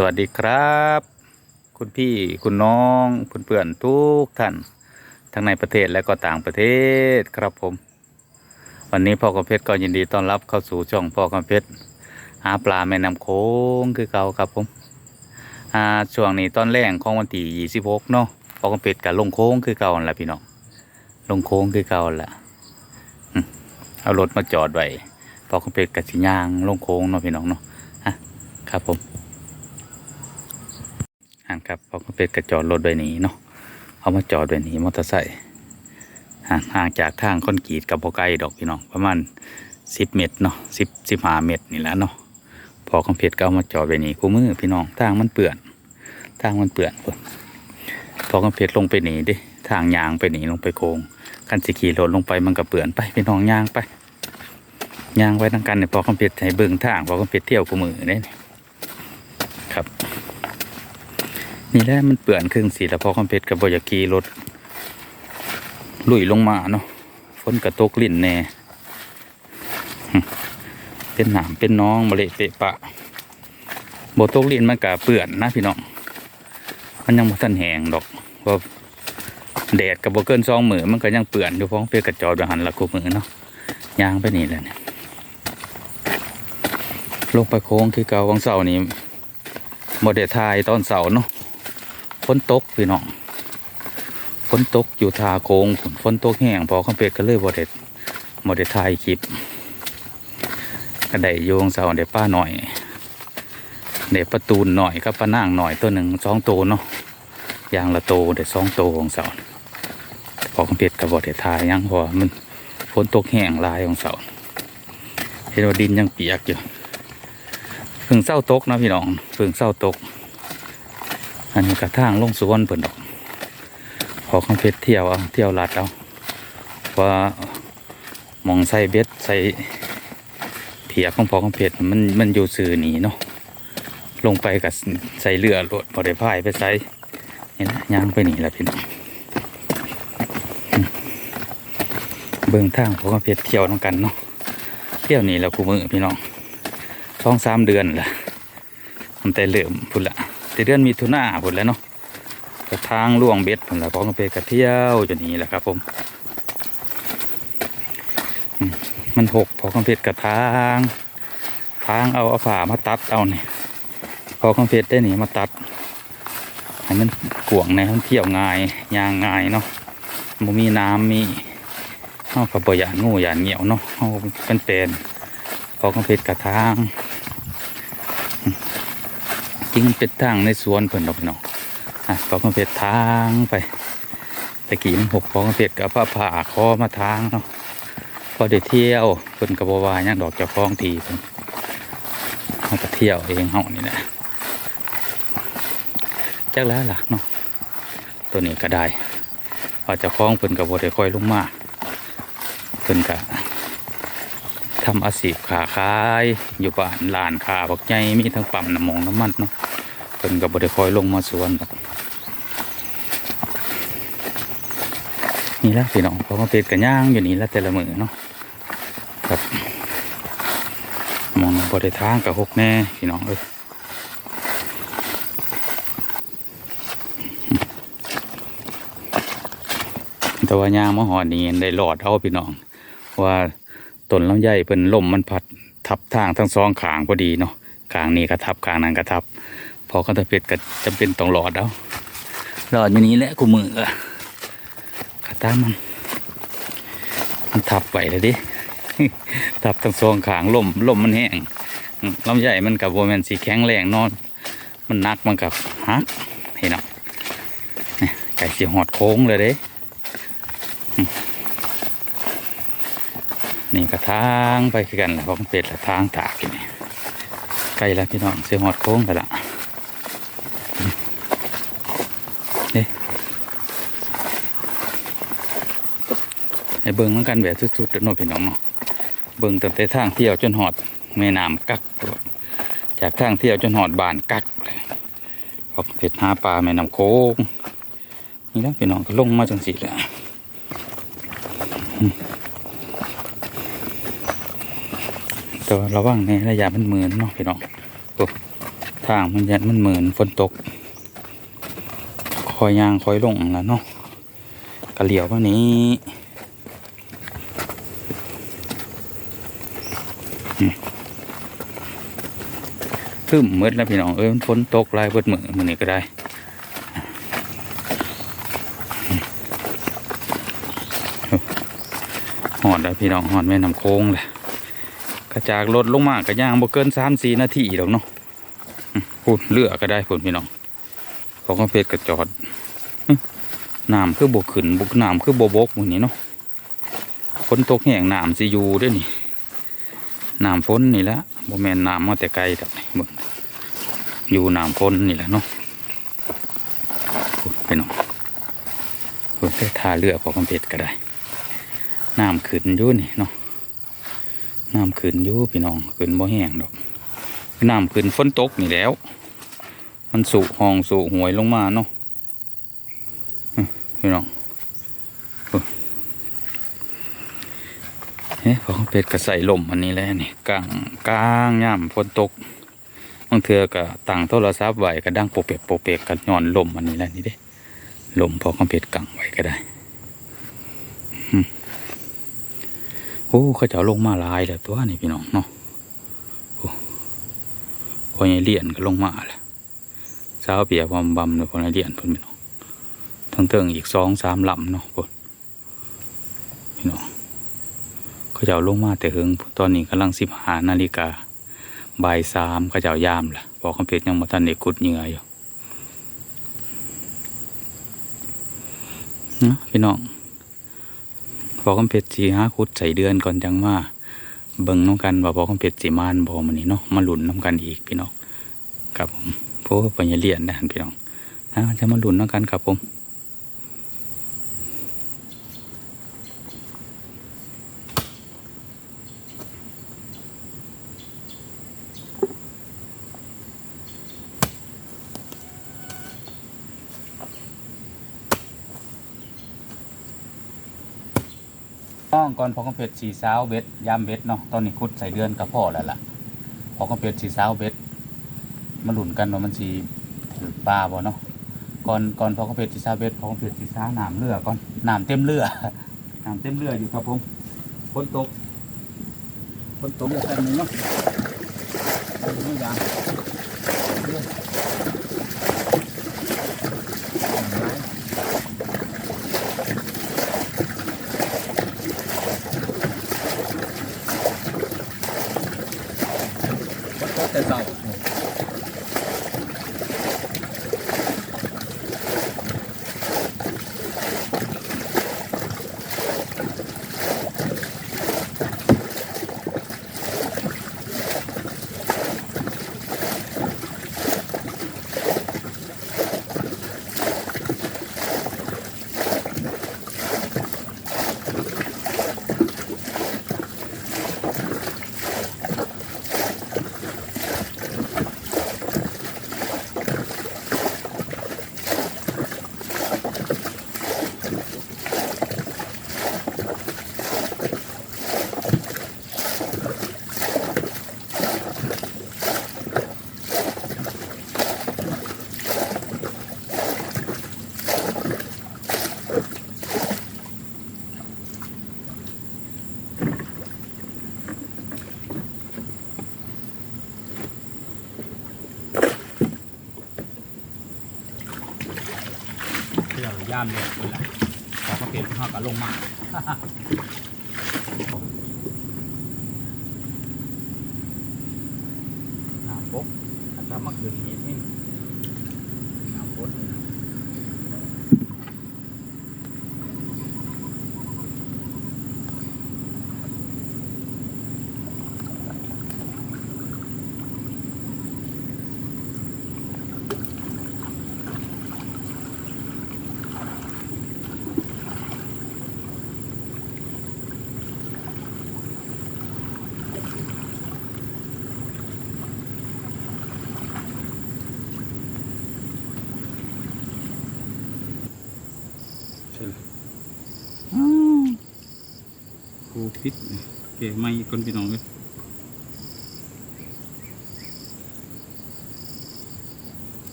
สวัสดีครับ คุณพี่คุณน้องเพื่อนทุกท่าน ทั้งในประเทศและก็ต่างประเทศครับผม วันนี้พ่อกำเพชรก็ยินดีต้อนรับเข้าสู่ช่องพ่อกำเพชรหาปลาแม่น้ำโค้งคือเก่าครับผมอาช่วงนี้ตอนแรกของวันที่ยี่สิบหกเนาะพ่อกำเพชรกับลงโค้งคือเก่านั่นแหละพี่น้องลงโค้งคือเก่านั่นแหละเอารถมาจอดไว้พ่อกำเพชรกับสิยางลงโค้งเนาะพี่น้องเนาะครับผม ห่างครับเขาก็เป็นกระจอดรถไว้นี้เนาะเอามาจอดไว้นี้มอเตอร์ไซค์ห่างจากทางคอนกรีตกับโบไกลดอกพี่น้องประมาณสิบเมตรเนาะสิบสิบห้าเมตรนี่แหละเนาะพอคอมเพลตก็เอามาจอดไว้นี้คู่มือพี่น้องทางมันเปื่อนทางมันเปื่อนพอคอมเพลตลงไปหนีดิทางยางไปหนีลงไปโค้งคันสิขี่รถลงไปมันก็เปื่อนไปพี่น้องยางไปยางไว้ทั้งกันเนี่ยพอคอมเพลตให้เบิ่งทางพอคอมเพลตเที่ยวคู่มือเนี่ยครับ นี่แหละมันเปื่อนครึ่งสีแล้วพอคอมเพชรกับบอยากีรถลุยลงมาเนาะฝนกระตกลิ่นแน่เป็นหนามเป็นน้องมะเละเปะปะบตกลิ่นมันกะเปื่อนนะพี่น้องมันยังบ่ทันแหงดอกเพราะแดดกับโบเกินซองมือมันก็ยังเปื่อนอยู่พราะเพื่อกระจอดหันละกูมือเนาะยางไปนี่แหละเนี่ยลงไปโค้งคือเกาวังเสานี้โมเดลทายตอนเสาเนาะ ฝนตกพี่น้องฝนตกอยู่ทาโค้งฝนฝนตกแห้งพอคอมเพลตก็เลยโมเดลโมเดลทายคลิปก็ได้โยงเสาได้ป้าหน่อยเด็ประตูนหน่อยกับป้านางหน่อยตัวหนึ่งสองตัวเนาะยางละโตเด็สองตัวของเสาพอคอมเพลตกับบอเดลทายยังพอมันฝนตกแห้งลายของเสาเห็นว่าดินยังเปียกอยู่เพึ่งเศร้าตกนะพี่น้องเพึ่งเศร้าตก อันนี้กระทางลงสวนเปิ่นดอกพอข้างเพชรเที่ยวเอาเที่ยวลัดเอาว่ามองใส่เบ็ดใส่เพียของพอข้างเพชรมันมันอยู่สื่อหนีเนาะลงไปกับใส่เรือรถพอได้พายไปใส่นี่นะย่างไปหนีแหละพี่น้องอืมเบิ่งทางพอข้างเพชรเที่ยวน้องกันเนาะเที่ยวหนีแล้วกูมือพี่น้องสองสามเดือนแหละมันแต่เริ่มพุ่นละ แต่เดือนมีทุนาพุ่นแล้วเนาะกระทางล่วงเบ็ดพุ่นละพอกระเพกระเที่ยวจนนี้แหละครับ ผม มันหกพอกระเพกกระทาง ทางเอาเอาผ่ามาตัดเอาเนี่ยพอกระเพกได้หนีมาตัดให้มันกวงในมันเที่ยวง่ายยางง่ายเนาะมันมีน้ำมีเอากับบหยานงูหยานเหนียวเนาะเอาเป็นเป็นพอกระเพชรกระทาง ริงเป็นทางในสวนเพิ่นดอกเนาะอะพอกระเพชรทางไปตะกี้มันหกพอกระเพชรกับผ้าผ่าคอมาทางเนาะพอได้เที่ยวเพิ่นกระบวาหยังดอกเจ้าของทีเพิ่นเขาก็เที่ยวเองเฮานี่แหละจักแล้วล่ะเนาะตัวนี้ก็ได้พอเจ้าของเพิ่นกับ่ได้ค่อยลงมาเพิ่นก็ทำอาชีพขาขาย อยู่บ้านลานขาบักใหญ่มีทั้งปั๊มน้ำมองน้ำมันเนาะ เพิ่นก็บ่ได้คอยลงมาสวนครับนี่ละพี่น้องเพราะมาเป็ดกันย่างอยู่นี่ละแต่ละมือเนาะครับมองบ่ได้ทางกับหกแน่พี่น้องเอ้ยแต่ว่าย่างมาหอดนี่ได้หลอดเอาพี่น้อง ว่าต้นลำไยเป็นลมมันพัดทับทางทั้งสองขางพอดีเนาะขางนี้ก็ทับขางนั้นก็ทับ พอเขาตะเป็ดก็จำเป็นต้องหลอดเอาหลอดมินี้แหละกูมืออะขาตามัน มันทับไปเลยดิทับทั้งสองขางลมลมมันแห้งอืมลำไยมันกับโบแมนสีแข็งแรงนอน มันหนักมันกับฮักเห็นเนาะไก่สีหอดโค้งเลยเด้นี่กระทางไปคือกันแหละเพราะเป็ดละทางตากนี่ใกล้แล้วพี่น้องเสียหอดโค้งกันละเอ๊ะ ให้เบิ่งมันกันแบบสุดๆเด้อเนาะพี่น้องเนาะเบิ่งตั้งแต่ทางเที่ยวจนหอดแม่น้ำกัก จากทางเที่ยวจนหอดบานกักเลยเพราะเป็ดหาปลาแม่น้ำโค้งนี่แล้วพี่น้องก็ลงมาจังสิแหละแต่ว่าระวังในระยะมันเหมือนเนาะพี่น้องโอ้ทางมันยันมันเหมือนฝนตก คอยยางคอยลงแล้วเนาะกระเหลียววันนี้ ทึมมืดแล้วพี่น้องเอ้ยมันฝนตกหลายเบิดมือมือนี้ก็ได้หอดแล้วพี่น้องหอดแม่น้ำโค้งเลยกระจากรถลงมากระย่างบ่เกินสามสี่นาทีหรอกเนาะพูดเลือกก็ได้พูดพี่น้องเขาก็เพชรกระจอดน้ำคือบกขึ้นบกน้ำคือบกบกวันนี้เนาะฝนตกแห้งน้ำสิอยู่ด้วยนี่ น้ำฝนนี่แหละบ่แม่นน้ำมาแต่ไกลดอกนี่เบิ่งอยู่น้ำฝนนี่แหละเนาะพูดพี่น้องพูดได้ทาเรือพอคำเพชรก็ได้น้ำขึ้นอยู่นี่เนาะน้ำขึ้นอยู่พี่น้องขึ้นบ่แห้งดอกน้ำขึ้นฝนตกนี่แล้ว มันสูห้องสูหวยลงมาเนาะพี่น้องอุ๊ย เฮ้ยพอเป็ดกระใส่ลมอันนี้แหล้วนี่กลางกลางย่ำฝนตกบางเทือก็ตั้งโทรศัพท์ไว้ก็ดังโปเปกโปเปกกันย้อนลมอันนี้แหละนี่เด้ลมพอคอมเป็ดกังไว้ก็ได้โอ้เขาจะลงมาลายแล้วตัวนี่พี่น้องเนาะโอ้พอใหญ่เลียนก็ลงมาแล้วสาวเปียบอมบำเลยพอใหญ่เลียนพิ่นพี่น้องทั้งเติงอีกสองสามลำเนาะพุ่นพี่น้อง เขาจะเอาลงมาแต่เฮงตอนนี้กำลังสิบหานาฬิกาบ่ายสามเขาจะเอายามละบอกคำเพชรยังมาทันเด็กุดเหงื่ออยู่นะพี่น้องพอกคำเพชรสีห้าคุดใส่เดือนก่อนจังมาเบิ่งน้องกันว่าพอคำเพชรสีมานบอมันนี่เนาะมาหลุนน้ำกันอีกพี่น้องครับผมเพราะว่าปัญญาเลียนนะพี่น้องจะมาหลุนน้ำกันครับผม ต้องก่อนพอคำเพชรสีสาวเบ็ดยามเบ็ดเนาะตอนนี้คุดใส่เดือนกับพ่อแล้วล่ะพอคำเพชรสีสาวเบ็ดมาหลุนกันว่ามันสีถือปลาบ่เนาะก่อนก่อนพอคำเพชรสีสาวเบ็ดพอคำเพชรสีสาวน้ำเรือก่อนหน้ำเต็มเรือหน้ำเต็มเรืออยู่ครับผมฝนตกฝนตกแบบนี้เนาะเอาอยู่ไม่ยาง น่ามเด็กคนละขอพระเพียนข้าก็ลงมากำบกอาจจะมาขึ้นนิดนึงน้ำบกใช่เลยอ้าวโค พิษเก๋ไม่คนพี่น้องเลย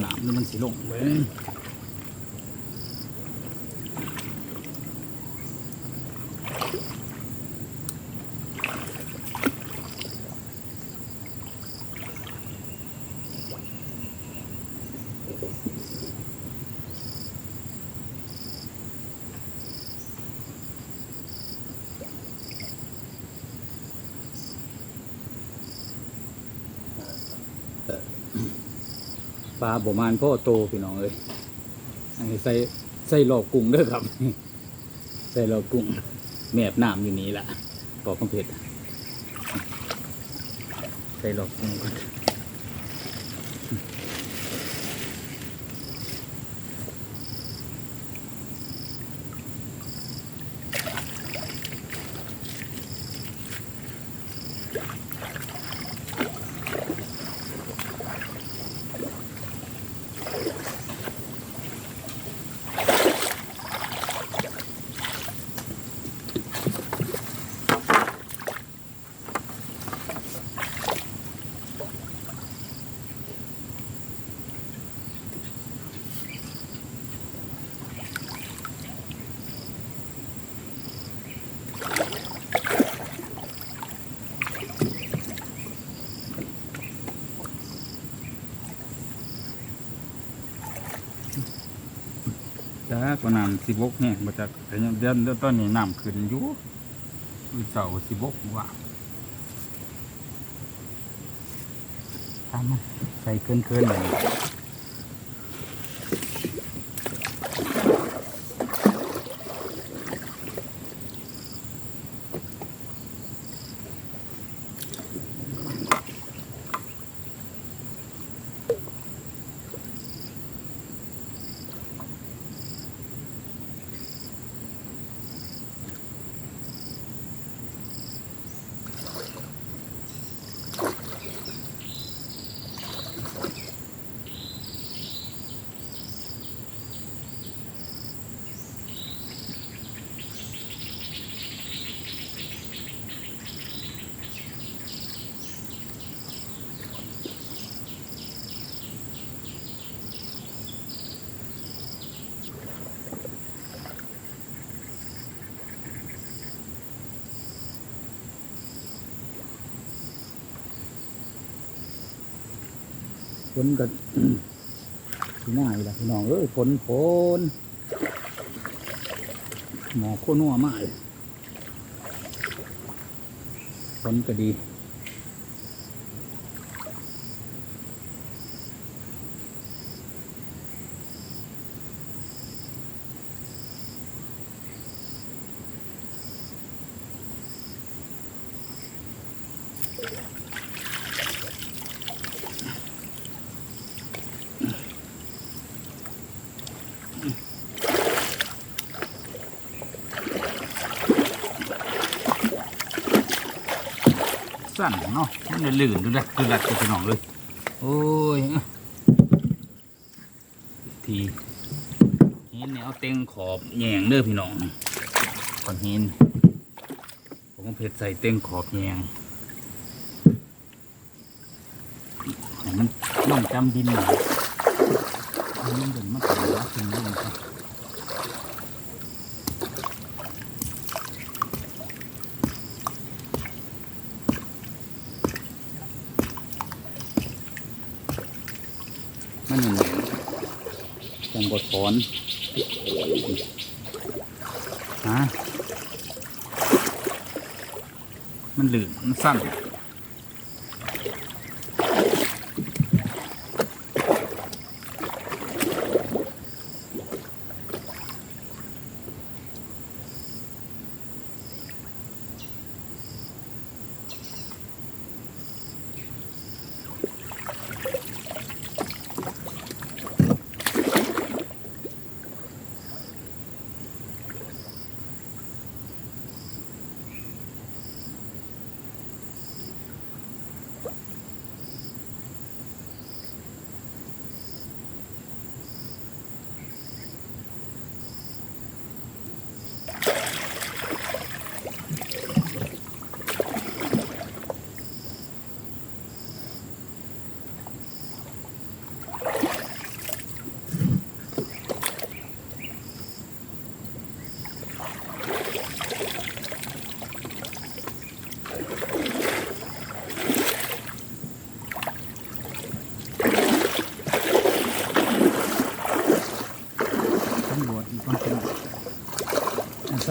หนา มนี่มันสิลงเว้ย ปลาประมานพ่อโตพี่น้องเอ้ยอันนี้ใส่ใส่หลอกกุ้งเด้อครับ ใส่หลอกกุ้งแมบน้ำอยู่นี่ล่ะปอกคำเผ็ดใส่หลอกกุ้งก่อน จ้าก็น้ำสิบกเนี่ยมาจากแต่ยังเดือนตอนนี้น้ำขึ้นอยู่อือเสาสิบกว่าทำใส่เกินเกินๆหน่อย นกันที่หน้าอยู่ละพี่น้องเอ้ยฝนฝนหมอโคนัวมากฝนก็ดี สั่นเนาะมันเลยลื่นดูดักดูดักกับพี่น้องเลย โอ้ยทีหินเนี่ยเอาเต็งขอบแยงเด้อพี่น้องก่อนหินผมเอาเพชรใส่เต็งขอบแยงให้มันน้องจำดินหน่อยให้มันเดินมาถึงแล้วถึงนี่ครับ มันยังไงจังบดถอนฮะมันหลืมมันสั้น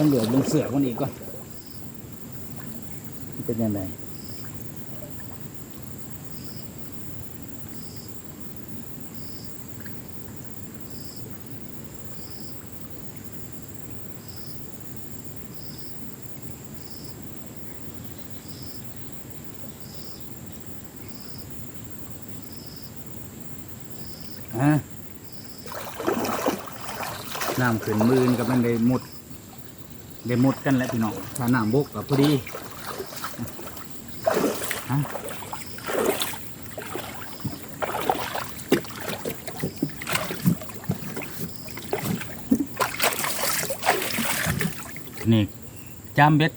สำรวจบนเสือมันอีกก่อนเป็นยังไงฮะน้ำขึ้นมืนกับมันได้มุด ได้มุดกันแล้วพี่น้องถ้าน้ำบกกับพอดีฮะนี่จามเบ็ด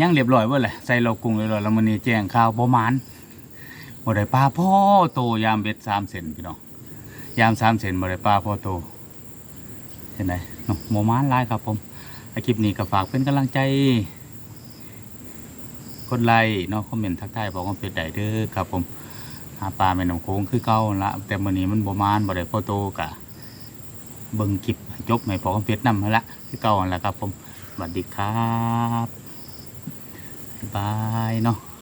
ยังเรียบร้อยว่าเลยใส่เรากรุงเรียบร้อยแล้วมันนี่แจ้งข่าวประมาณบ่ได้ปลาพ่อโตยามเบ็ดสามเซนพี่น้องยามสามเซนบ่ได้ปลาพ่อโตเห็นไหมโมมานหลายครับผม คลิปนี้ก็ฝากเป็นกำลังใจคนไลค์เนาะคอมเมนต์ทักทายบอกว่าเป็นไดเด้อครับผมหาปลาแม่น้ำโค้งคือเก่าละแต่มื้อนี้มันบ่มานบ่ได้พอโตกะเบิ่งคลิปให้จบให้พอคำเป็ดนำหั่นละคือเก่าอันละครับผมสวัสดีครับบ๊าบายเนาะ